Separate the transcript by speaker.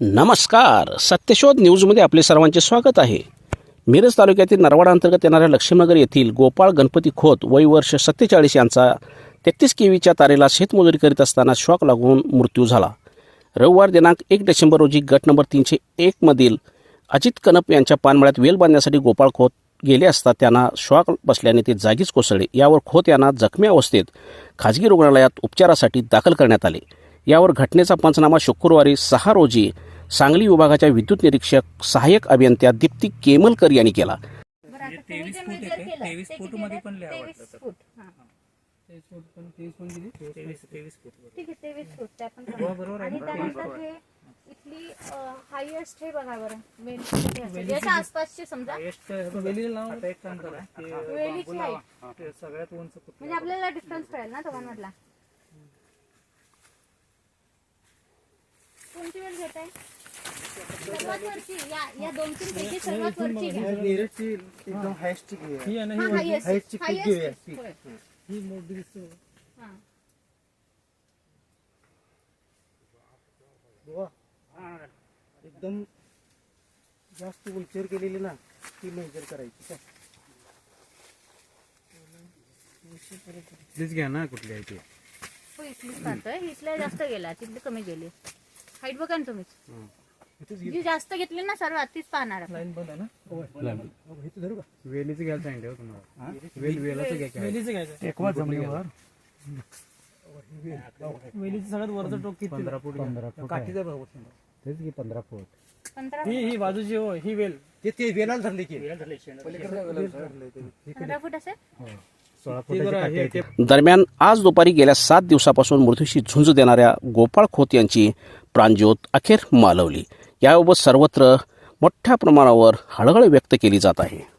Speaker 1: नमस्कार. सत्यशोध न्यूजमध्ये आपले सर्वांचे स्वागत आहे. मिरज तालुक्यातील नरवाडा अंतर्गत येणाऱ्या लक्ष्मीनगर येथील गोपाळ गणपती खोत वय वर्ष सत्तेचाळीस यांचा तेहतीस केवीच्या तारेला शेतमजुरी करीत असताना शॉक लागून मृत्यू झाला. रविवार दिनांक एक डिसेंबर रोजी गट नंबर तीनशे एकमधील अजित कनप यांच्या पानमळ्यात वेल बांधण्यासाठी गोपाळ खोत गेले असता त्यांना शॉक बसल्याने ते जागीच कोसळले. यावर खोत यांना जखमी अवस्थेत खाजगी रुग्णालयात उपचारासाठी दाखल करण्यात आले. यावर घटनेचा पंचनामा शुक्रवारी सहा रोजी सांगली विभागाच्या विद्युत निरीक्षक सहाय्यक अभियंत्या दीप्ती केमलकर यांनी केला.
Speaker 2: तेवीस फूट येते. तेवीस
Speaker 3: फूटमध्ये?
Speaker 2: पण.
Speaker 3: फूट. हां. ठीक आहे तेवीस फूट. त्या पण
Speaker 2: हो,
Speaker 3: आणि? त्यानंतर हे इथली हे बघा बरं मेन? याच्या आसपासचे समजा.
Speaker 2: हायेस्ट
Speaker 3: वेलीची
Speaker 2: सगळ्यात उंच
Speaker 3: म्हणजे आपल्याला डिफरन्स कळेल ना दोघांमधला. कोणती वेळ घेत आहे सर्वात वरची या या दोन तीन पैकी सर्वात वरची घ्या.
Speaker 4: नीरजची एकदम
Speaker 2: ही आहे ना
Speaker 3: हा
Speaker 2: ही
Speaker 4: घेऊया.
Speaker 2: ही
Speaker 3: हां.
Speaker 4: जास्त उंचीवर गेलेली ना ती मेजर करायची. काय
Speaker 5: घ्या ना कुठली आहे ती.
Speaker 3: हो इथलीच पाहतोय इथल्या जास्त गेला तिथली कमी गेली. हाईट बघा ना तुम्हीच जी जास्त घेतली ना सर्वात तीच पाहणार आपण.
Speaker 2: लाईन बंद आहे ना?
Speaker 4: इथं धरू का?
Speaker 5: वेलीचं घ्यायला सांगितलं हो तुम्हाला. वेल वेलाचं.
Speaker 2: वेलीचं घ्यायचं
Speaker 4: जमिनीवर.
Speaker 2: वेलीचं सगळ्यात वरचं टोक किती?
Speaker 5: पंधरा फूट घ्या.
Speaker 4: काठीचा भाऊ
Speaker 5: तेच की पंधरा फूट.
Speaker 3: पंधरा
Speaker 2: ही ही बाजूची हो ही वेल.
Speaker 4: ते ते वेलाला धरले की.
Speaker 3: पंधरा फूट असेल?
Speaker 5: सोळा
Speaker 2: ती ते-
Speaker 1: दरम्यान आज दुपारी गेल्या सात दिवसापासून मृत्यूशी झुंज देणाऱ्या गोपाळ खोत यांची प्राणज्योत अखेर मालवली. याबाबत सर्वत्र मोठ्या प्रमाणावर हळहळ व्यक्त केली जात आहे.